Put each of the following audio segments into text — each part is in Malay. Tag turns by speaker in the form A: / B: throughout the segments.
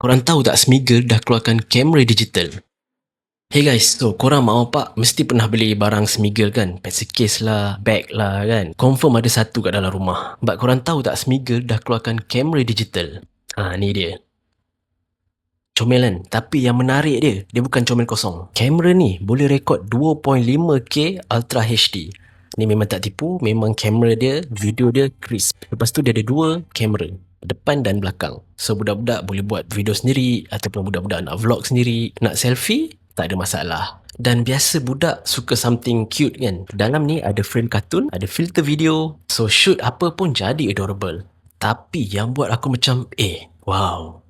A: Korang tahu tak Smiggle dah keluarkan kamera digital? Hey guys, so korang mak pak mesti pernah beli barang Smiggle kan? Pencil case lah, bag lah kan? Confirm ada satu kat dalam rumah. But korang tahu tak Smiggle dah keluarkan kamera digital? Ah ni dia. Comel kan? Tapi yang menarik dia, dia bukan comel kosong. Kamera ni boleh rekod 2.5K Ultra HD. Ni memang tak tipu, memang kamera dia, video dia crisp. Lepas tu dia ada dua kamera, depan dan belakang. So budak-budak boleh buat video sendiri ataupun budak-budak nak vlog sendiri, nak selfie, tak ada masalah. Dan biasa budak suka something cute kan. Dalam ni ada frame kartun, ada filter video. So shoot apa pun jadi adorable. Tapi yang buat aku macam, eh, wow.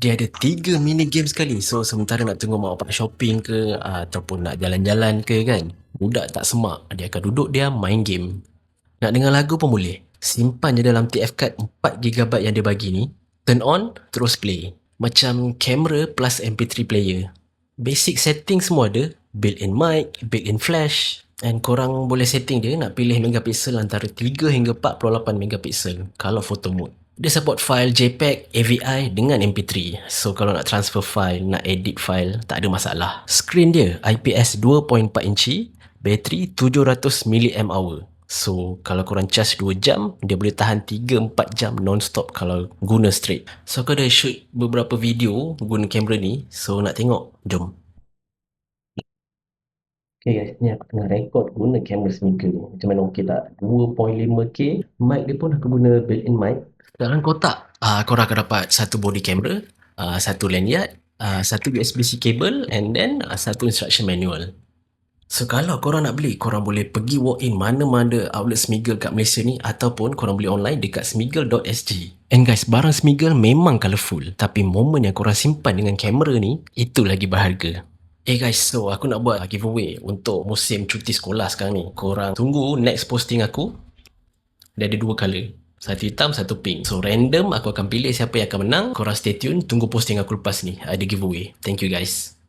A: Dia ada tiga mini game sekali. So sementara nak tunggu mak bapak shopping ke ataupun nak jalan-jalan ke kan. Budak tak semak. Dia akan duduk dia main game. Nak dengar lagu pun boleh. Simpan je dalam TF card 4GB yang dia bagi ni. Turn on, terus play. Macam kamera plus MP3 player. Basic setting semua ada. Built-in mic, built-in flash. And korang boleh setting dia nak pilih megapixel antara 3 hingga 48 megapixel kalau photo mode. Dia support file JPEG, AVI dengan MP3. So kalau nak transfer file, nak edit file, tak ada masalah. Screen dia IPS 2.4 inci, bateri 700 mAh. So kalau korang charge 2 jam, dia boleh tahan 3-4 jam non-stop kalau guna straight. So aku ada shoot beberapa video guna kamera ni. So nak tengok, jom. Okay guys, ni aku tengah record guna kamera Smiggle ni. Macam mana okey tak? 2.5K. Mic dia pun aku guna built-in mic. Dalam kotak, uh, korang akan dapat satu body camera, uh, satu lanyard, uh, satu USB-C cable and then uh, satu instruction manual. So kalau korang nak beli, korang boleh pergi walk in mana-mana outlet Smiggle kat Malaysia ni ataupun korang beli online dekat smiggle.sg. And guys, barang Smiggle memang colourful tapi momen yang korang simpan dengan kamera ni, itu lagi berharga. Eh guys, so aku nak buat giveaway untuk musim cuti sekolah sekarang ni. Korang tunggu next posting aku. Dia ada dua colour. Satu hitam, satu pink. So random aku akan pilih siapa yang akan menang. Korang stay tune, tunggu posting aku lepas ni. Ada giveaway. Thank you guys.